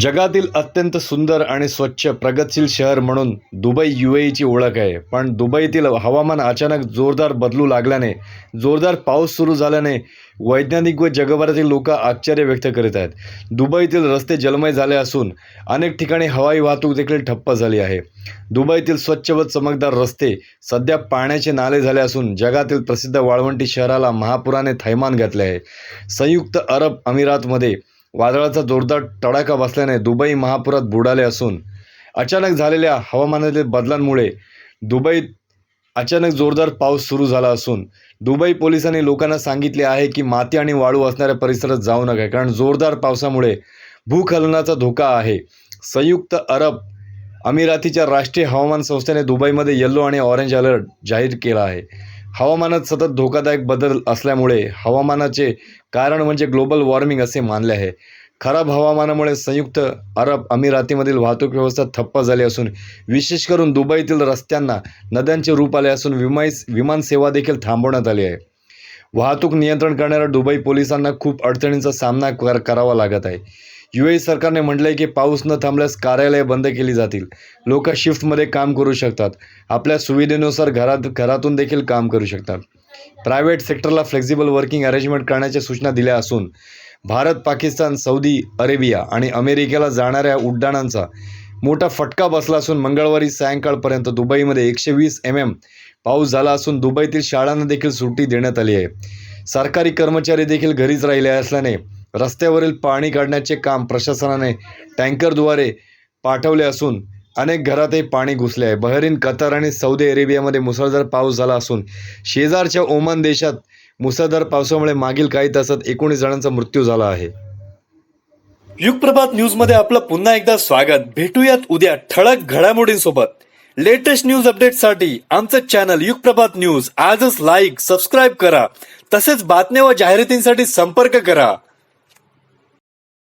जगातील अत्यंत सुंदर आणि स्वच्छ प्रगतशील शहर म्हणून दुबई यू एची ओळख आहे. पण दुबईतील हवामान अचानक जोरदार बदलू लागल्याने जोरदार पाऊस सुरू झाल्याने वैज्ञानिक व जगभरातील लोक आश्चर्य व्यक्त करीत आहेत. दुबईतील रस्ते जलमय झाले असून अनेक ठिकाणी हवाई वाहतूक देखील ठप्प झाली आहे. दुबईतील स्वच्छ व चमकदार रस्ते सध्या पाण्याचे नाले झाले असून जगातील प्रसिद्ध वाळवंटी शहराला महापुराने थैमान घातले आहे. संयुक्त अरब अमिरातमध्ये वादळाचा जोरदार तडाखा बसल्याने दुबई महापुरात बुडाले असून अचानक झालेल्या हवामानातील बदलांमुळे दुबईत अचानक जोरदार पाऊस सुरू झाला असून दुबई पोलिसांनी लोकांना सांगितले आहे की माती आणि वाळू असणाऱ्या परिसरात जाऊ नका कारण जोरदार पावसामुळे भूखलनाचा धोका आहे. संयुक्त अरब अमिरातीच्या राष्ट्रीय हवामान संस्थेने दुबईमध्ये येल्लो आणि ऑरेंज अलर्ट जाहीर केला आहे. हवामानात सतत धोकादायक बदल असल्यामुळे हवामानाचे कारण म्हणजे ग्लोबल वॉर्मिंग असे मानले आहे. खराब हवामानामुळे संयुक्त अरब अमिरातीमधील वाहतूक व्यवस्था ठप्प झाली असून विशेष करून दुबईतील रस्त्यांना नद्यांचे रूप आले असून विमाई विमान सेवा देखील थांबवण्यात आली आहे. वाहतूक नियंत्रण करणाऱ्या दुबई पोलिसांना खूप अडचणींचा सामना कर करावा लागत आहे. यू ए सरकारने म्हटलं आहे की पाऊस न थांबल्यास कार्यालये बंद केली जातील. लोक शिफ्टमध्ये काम करू शकतात. आपल्या सुविधेनुसार घरात घरातून देखील काम करू शकतात. प्रायव्हेट सेक्टरला फ्लेक्झिबल वर्किंग अरेंजमेंट करण्याच्या सूचना दिल्या असून भारत पाकिस्तान सौदी अरेबिया आणि अमेरिकेला जाणाऱ्या उड्डाणांचा मोठा फटका बसला असून मंगळवारी सायंकाळपर्यंत दुबईमध्ये एकशे वीस एम एम पाऊस झाला असून दुबईतील शाळांना देखील सुट्टी देण्यात आली आहे. सरकारी कर्मचारी देखील घरीच राहिले असल्याने रस्त्यावरील पाणी काढण्याचे काम प्रशासनाने टँकरद्वारे पाठवले असून अनेक घरातही पाणी घुसले आहे. बहरीन कतार आणि सौदी अरेबियामध्ये मुसळधार पाऊस झाला असून शेजारच्या ओमान देशात मुसळधार पावसामुळे मागील काही तासात एकोणीस जणांचा मृत्यू झाला आहे. युगप्रभात न्यूजमध्ये आपलं पुन्हा एकदा स्वागत. भेटूयात उद्या ठळक घडामोडींसोबत. लेटेस्ट न्यूज अपडेटसाठी आमचं चॅनल युगप्रभात न्यूज. आजच लाईक सबस्क्राईब करा. तसेच बातम्या व जाहिरातींसाठी संपर्क करा.